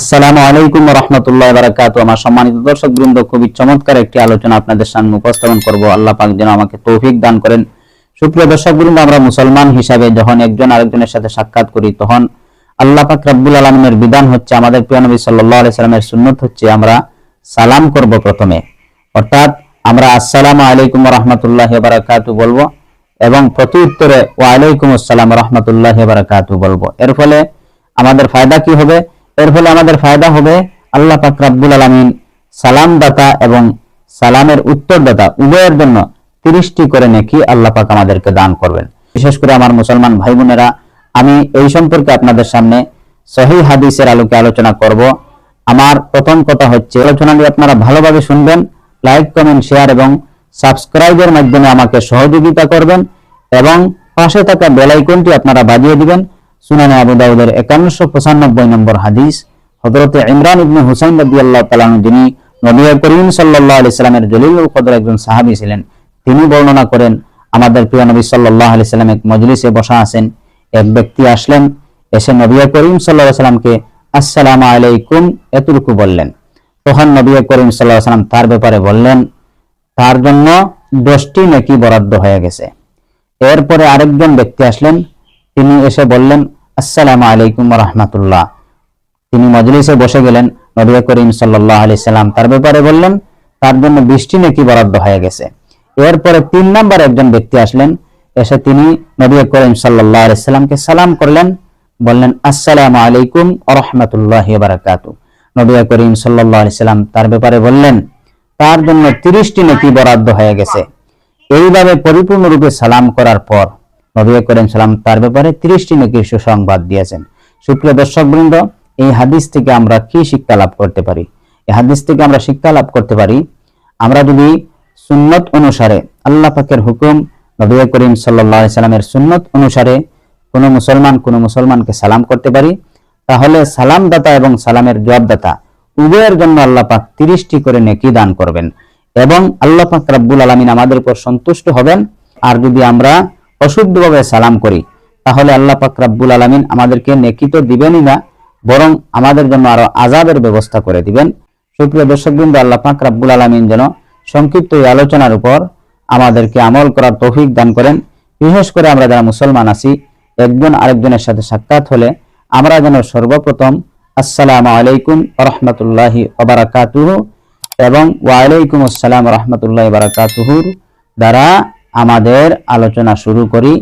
আসসালামু আলাইকুম রহমতুল্লাহ বারাকাত আমার সম্মানিত দর্শক বৃন্দ খুবই চমৎকার একটি আলোচনা আপনাদের সামনে উপস্থাপন করব। আল্লাহ পাক যেন আমাকে তৌফিক দান করেন। সুপ্রিয় দর্শক বৃন্দ আমরা মুসলমান হিসাবে যখন একজন আরেকজনের সাথে সাক্ষাৎ করি, তখন আল্লাহ পাক রব্বুল আলমিনের বিধান হচ্ছে, আমাদের প্রিয় নবী সাল্লাহ সাল্লামের সুন্নত হচ্ছে, আমরা সালাম করব প্রথমে। অর্থাৎ আমরা আসসালামু আলাইকুম রহমতুল্লাহ বারাকাতু বলব এবং প্রতি উত্তরে ওয়ালাইকুম আসসালাম রহমতুল্লাহ বারাকাতু বলব। এর ফলে আমাদের ফায়দা কি হবে? এর ফলে আমাদের ফায়দা হবে। আল্লাহ পাক রাব্বুল আলামিন সালাম দাতা এবং সালামের উত্তরদাতা উভয়ের জন্য তিরিশটি করে নেকি আল্লাহ পাক আমাদেরকে দান করবেন। বিশেষ করে আমার মুসলমান ভাই বোনেরা আমি এই সম্পর্কে আপনাদের সামনে সহি হাদিসের আলোকে আলোচনা করব। আমার প্রথম কথা হচ্ছে আলোচনাটি আপনারা ভালোভাবে শুনবেন, লাইক, কমেন্ট, শেয়ার এবং সাবস্ক্রাইবের মাধ্যমে আমাকে সহযোগিতা করবেন এবং পাশে থাকা বেল আইকনটি আপনারা বাজিয়ে দিবেন। সুনানে আবু দাউদের একান্নশো পঁচানব্বই নম্বর হাদিস হজরতে ইমরান ইবনে হুসাইন রাদি আল্লাহ তালানু যিনি নবী করিম সাল্লাহ আলি সাল্লামের জলিল কদর একজন সাহাবী ছিলেন, তিনি বর্ণনা করেন, আমাদের প্রিয় নবী সাল্লাহ আলি সাল্লাম এক মজলিসে বসা আছেন, এক ব্যক্তি আসলেন, এসে নবী করিম সাল্লাহ সাল্লামকে, আসসালামু আলাইকুম এতটুকু বললেন। তখন নবী করিম সাল্লাহ সাল্লাম তার ব্যাপারে বললেন, তার জন্য দশটি নাকি বরাদ্দ হয়ে গেছে। এরপরে আরেকজন ব্যক্তি আসলেন তিনি এসে বললেন, আসসালামু আলাইকুম রহমাতুল্লাহ। তিনি মজলিসে বসে গেলেন, নবী করিম সাল্লাহ আলি সাল্লাম তার ব্যাপারে বললেন, তার জন্য বৃষ্টি নাকি বরাদ্দ হয়ে গেছে? এরপরে তিন নম্বর একজন ব্যক্তি আসলেন, এসে তিনি নবী করিম সাল্লাহ আলি সাল্লামকে সালাম করলেন, বললেন, আসসালামু আলাইকুম রহমতুল্লাহ বারাকাতু নবী করিম সাল্লাহ আলি সাল্লাম তার ব্যাপারে বললেন, তার জন্য তিরিশটি নেকি বরাদ্দ হয়ে গেছে? এইভাবে পরিপূর্ণরূপে সালাম করার পর নবী করিম সালাম, তার ব্যাপারে তিরিশটি নেকির সুসংবাদ দিয়েছেন। সুপ্রিয় দর্শক বৃন্দ এই হাদিস থেকে আমরা কি শিক্ষা লাভ করতে পারি? এই হাদিস থেকে আমরা শিক্ষা লাভ করতে পারি, আমরা যদি সুন্নত অনুসারে আল্লাহ পাকের হুকুম, নবী করিম সাল্লাহ সাল্লামের সুন্নত অনুসারে কোন মুসলমান কোন মুসলমানকে সালাম করতে পারি, তাহলে সালাম দাতা এবং সালামের জবাবদাতা উভয়ের জন্য আল্লাহ পাক তিরিশটি করে নেকি দান করবেন এবং আল্লাহ পাক রাব্বুল আলমিন আমাদের উপর সন্তুষ্ট হবেন। আর যদি আমরা অশুদ্ধভাবে সালাম করি, তাহলে আল্লাহ পাক রাব্বুল আলমিন আমাদেরকে নেকি তো দিবেনই না, বরং আমাদের জন্য আরও আজাবের ব্যবস্থা করে দিবেন। সুপ্রিয় দর্শকবৃন্দ, আল্লাহ পাক রাব্বুল আলমিন যেন সংক্ষিপ্ত এই আলোচনার উপর আমাদেরকে আমল করার তৌফিক দান করেন। বিশেষ করে আমরা যারা মুসলমান আছি, একজন আরেকজনের সাথে সাক্ষাৎ হলে আমরা যেন সর্বপ্রথম আসসালামু আলাইকুম রহমতুল্লাহি ওবারাকাতুহু এবং ওয়ালাইকুম আসসালাম রহমতুল্লাহ বারাকাতুহুর দ্বারা আমাদের আলোচনা শুরু করি।